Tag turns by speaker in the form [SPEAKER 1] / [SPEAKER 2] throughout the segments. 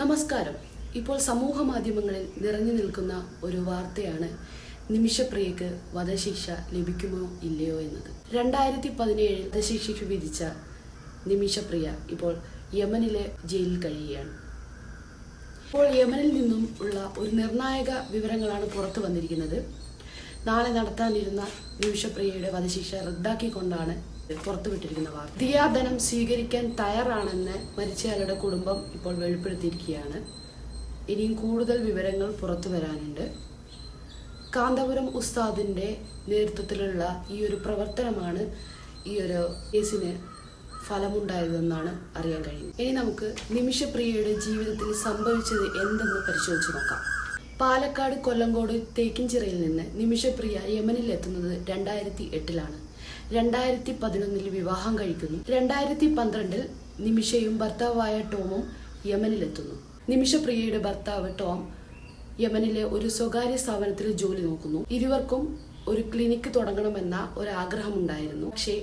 [SPEAKER 1] നമസ്കാരം. ഇപ്പോൾ സമൂഹ മാധ്യമങ്ങളിൽ നിറഞ്ഞു നിൽക്കുന്ന ഒരു വാർത്തയാണ് നിമിഷപ്രിയക്ക് വധശിക്ഷ ലഭിക്കുമോ ഇല്ലയോ എന്നത്. രണ്ടായിരത്തി പതിനേഴിൽ വധശിക്ഷയ്ക്ക് വിധിച്ച നിമിഷപ്രിയ ഇപ്പോൾ യമനിലെ ജയിലിൽ കഴിയുകയാണ്. ഇപ്പോൾ യമനിൽ നിന്നും ഉള്ള ഒരു നിർണായക വിവരങ്ങളാണ് പുറത്തു വന്നിരിക്കുന്നത്. നാളെ നടത്താനിരുന്ന നിമിഷപ്രിയയുടെ വധശിക്ഷ റദ്ദാക്കിക്കൊണ്ടാണ് പുറത്തുവിട്ടിരിക്കുന്ന വാർത്ത. ദിയാധനം സ്വീകരിക്കാൻ തയ്യാറാണെന്ന് മരിച്ചയാളുടെ കുടുംബം ഇപ്പോൾ വെളിപ്പെടുത്തിയിരിക്കുകയാണ്. ഇനിയും കൂടുതൽ വിവരങ്ങൾ പുറത്തു വരാനുണ്ട്. കാന്തപുരം ഉസ്താദിന്റെ നേതൃത്വത്തിലുള്ള ഈ ഒരു പ്രവർത്തനമാണ് ഈ ഒരു കേസിന് ഫലമുണ്ടായതെന്നാണ് അറിയാൻ കഴിയുന്നത്. ഇനി നമുക്ക് നിമിഷപ്രിയയുടെ ജീവിതത്തിൽ സംഭവിച്ചത് എന്തെന്ന് പരിശോധിച്ച് നോക്കാം. പാലക്കാട് കൊല്ലങ്കോട് തേക്കിൻചിറയിൽ നിന്ന് നിമിഷപ്രിയ യമനിൽ എത്തുന്നത് രണ്ടായിരത്തി എട്ടിലാണ്. രണ്ടായിരത്തി പതിനൊന്നിൽ വിവാഹം കഴിക്കുന്നു. രണ്ടായിരത്തി പന്ത്രണ്ടിൽ നിമിഷയും ഭർത്താവായ ടോമും യമനിലെത്തുന്നു. നിമിഷ പ്രിയയുടെ ഭർത്താവ് ടോം യമനിലെ ഒരു സ്വകാര്യ സ്ഥാപനത്തിൽ ജോലി നോക്കുന്നു. ഇരുവർക്കും ഒരു ക്ലിനിക്ക് തുടങ്ങണമെന്ന ഒരു ആഗ്രഹമുണ്ടായിരുന്നു പക്ഷേ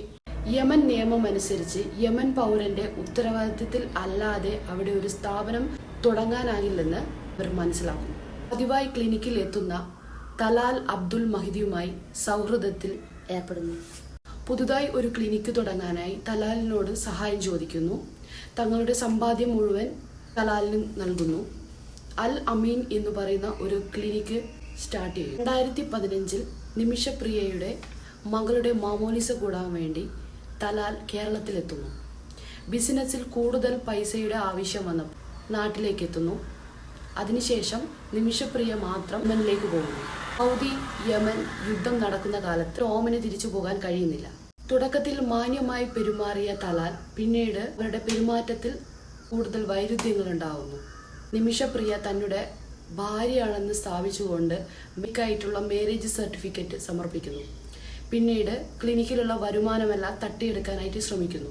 [SPEAKER 1] യമൻ നിയമം അനുസരിച്ച് യമൻ പൗരന്റെ ഉത്തരവാദിത്തത്തിൽ അല്ലാതെ അവിടെ ഒരു സ്ഥാപനം തുടങ്ങാനാകില്ലെന്ന് അവർ മനസ്സിലാക്കുന്നു. പതിവായി ക്ലിനിക്കിൽ എത്തുന്ന തലാൽ അബ്ദുൽ മഹിദിയുമായി സൗഹൃദത്തിൽ ഏർപ്പെടുന്നു. പുതുതായി ഒരു ക്ലിനിക്ക് തുടങ്ങാനായി തലാലിനോട് സഹായം ചോദിക്കുന്നു. തങ്ങളുടെ സമ്പാദ്യം മുഴുവൻ തലാലിന് നൽകുന്നു. അൽ അമീൻ എന്ന് പറയുന്ന ഒരു ക്ലിനിക്ക് സ്റ്റാർട്ട് ചെയ്യും രണ്ടായിരത്തി പതിനഞ്ചിൽ നിമിഷപ്രിയയുടെ മകളുടെ മാമോലിസ കൂടാൻ വേണ്ടി തലാൽ കേരളത്തിലെത്തുന്നു. ബിസിനസ്സിൽ കൂടുതൽ പൈസയുടെ ആവശ്യം വന്നപ്പോൾ നാട്ടിലേക്ക് എത്തുന്നു അതിനുശേഷം നിമിഷപ്രിയ മാത്രം യമനിലേക്ക് പോകുന്നു. സൗദി യമൻ യുദ്ധം നടക്കുന്ന കാലത്ത് റോമിന് തിരിച്ചു പോകാൻ കഴിയുന്നില്ല. തുടക്കത്തിൽ മാന്യമായി പെരുമാറിയ തലാൽ പിന്നീട് അവരുടെ പെരുമാറ്റത്തിൽ കൂടുതൽ വൈരുദ്ധ്യങ്ങൾ ഉണ്ടാവുന്നു നിമിഷപ്രിയ തന്നുടെ ഭാര്യയാണെന്ന് സ്ഥാപിച്ചുകൊണ്ട് മിക്കായിട്ടുള്ള മാരേജ് സർട്ടിഫിക്കറ്റ് സമർപ്പിക്കുന്നു. പിന്നീട് ക്ലിനിക്കിലുള്ള വരുമാനമെല്ലാം തട്ടിയെടുക്കാനായിട്ട് ശ്രമിക്കുന്നു.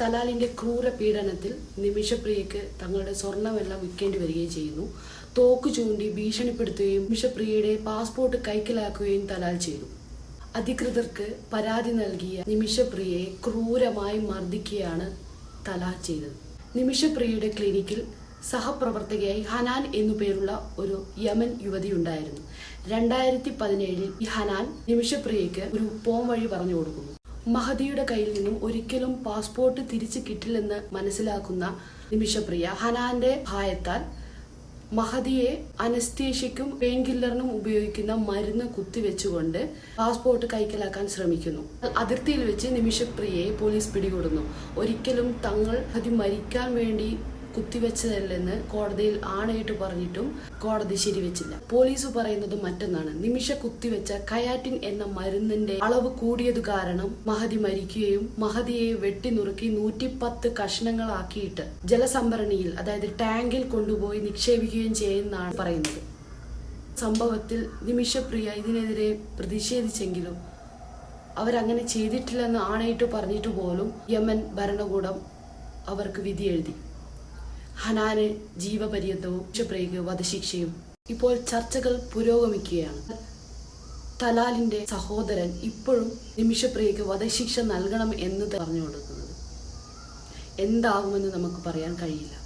[SPEAKER 1] തലാലിന്റെ ക്രൂര പീഡനത്തിൽ നിമിഷപ്രിയക്ക് തങ്ങളുടെ സ്വർണമെല്ലാം വിൽക്കേണ്ടി വരികയും ചെയ്യുന്നു. തോക്ക് ചൂണ്ടി ഭീഷണിപ്പെടുത്തുകയും നിമിഷപ്രിയയുടെ പാസ്പോർട്ട് കൈക്കലാക്കുകയും തലാൽ ചെയ്തു. അധികൃതർക്ക് പരാതി നൽകിയ നിമിഷപ്രിയയെ ക്രൂരമായി മർദ്ദിക്കുകയാണ് തലാൽ ചെയ്തത്. നിമിഷപ്രിയയുടെ ക്ലിനിക്കിൽ സഹപ്രവർത്തകയായി ഹനാൻ എന്നു പേരുള്ള ഒരു യമൻ യുവതിയുണ്ടായിരുന്നു. രണ്ടായിരത്തി പതിനേഴിൽ ഈ ഹനാൻ നിമിഷപ്രിയയ്ക്ക് ഒരു പോം വഴി പറഞ്ഞു കൊടുക്കുന്നു. മഹദിയുടെ കയ്യിൽ നിന്നും ഒരിക്കലും പാസ്പോർട്ട് തിരിച്ചു കിട്ടില്ലെന്ന് മനസ്സിലാക്കുന്ന നിമിഷപ്രിയ ഹനാന്റെ സഹായത്താൽ മഹദിയെ അനസ്തേഷ്യക്കും പെയിൻ കില്ലറിനും ഉപയോഗിക്കുന്ന മരുന്ന് കുത്തിവെച്ചുകൊണ്ട് പാസ്പോർട്ട് കൈക്കലാക്കാൻ ശ്രമിക്കുന്നു. അതിർത്തിയിൽ വെച്ച് നിമിഷപ്രിയയെ പോലീസ് പിടികൂടുന്നു. ഒരിക്കലും തങ്ങൾ മഹദി മരിക്കാൻ വേണ്ടി കുത്തിവെച്ചതല്ലെന്ന് കോടതിയിൽ ആണയിട്ട് പറഞ്ഞിട്ടും കോടതി ശരിവെച്ചില്ല. പോലീസ് പറയുന്നത് മറ്റൊന്നാണ്. നിമിഷ കുത്തിവെച്ച കയാറ്റിൻ എന്ന മരുന്നിന്റെ അളവ് കൂടിയത് കാരണം മഹതി മരിക്കുകയും മഹതിയെ വെട്ടി നുറുക്കി വെട്ടിനുറുക്കി നൂറ്റിപ്പത്ത് കഷ്ണങ്ങളാക്കിയിട്ട് ജലസംഭരണിയിൽ അതായത് ടാങ്കിൽ കൊണ്ടുപോയി നിക്ഷേപിക്കുകയും ചെയ്യുന്നതാണ് പറയുന്നത്. സംഭവത്തിൽ നിമിഷപ്രിയ ഇതിനെതിരെ പ്രതിഷേധിച്ചെങ്കിലും അവരങ്ങനെ ചെയ്തിട്ടില്ലെന്ന് ആണയിട്ട് പറഞ്ഞിട്ട് പോലും യമൻ ഭരണകൂടം അവർക്ക് വിധി എഴുതി ഹനാന് ജീവപര്യന്തവും നിമിഷപ്രിയക്ക് വധശിക്ഷയും. ഇപ്പോൾ ചർച്ചകൾ പുരോഗമിക്കുകയാണ്. തലാലിന്റെ സഹോദരൻ ഇപ്പോഴും നിമിഷപ്രിയക്ക് വധശിക്ഷ നൽകണം എന്ന് പറഞ്ഞു കൊടുക്കുന്നത്. എന്താകുമെന്ന് നമുക്ക് പറയാൻ കഴിയില്ല.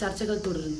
[SPEAKER 1] ചർച്ചകൾ തുടരുന്നു.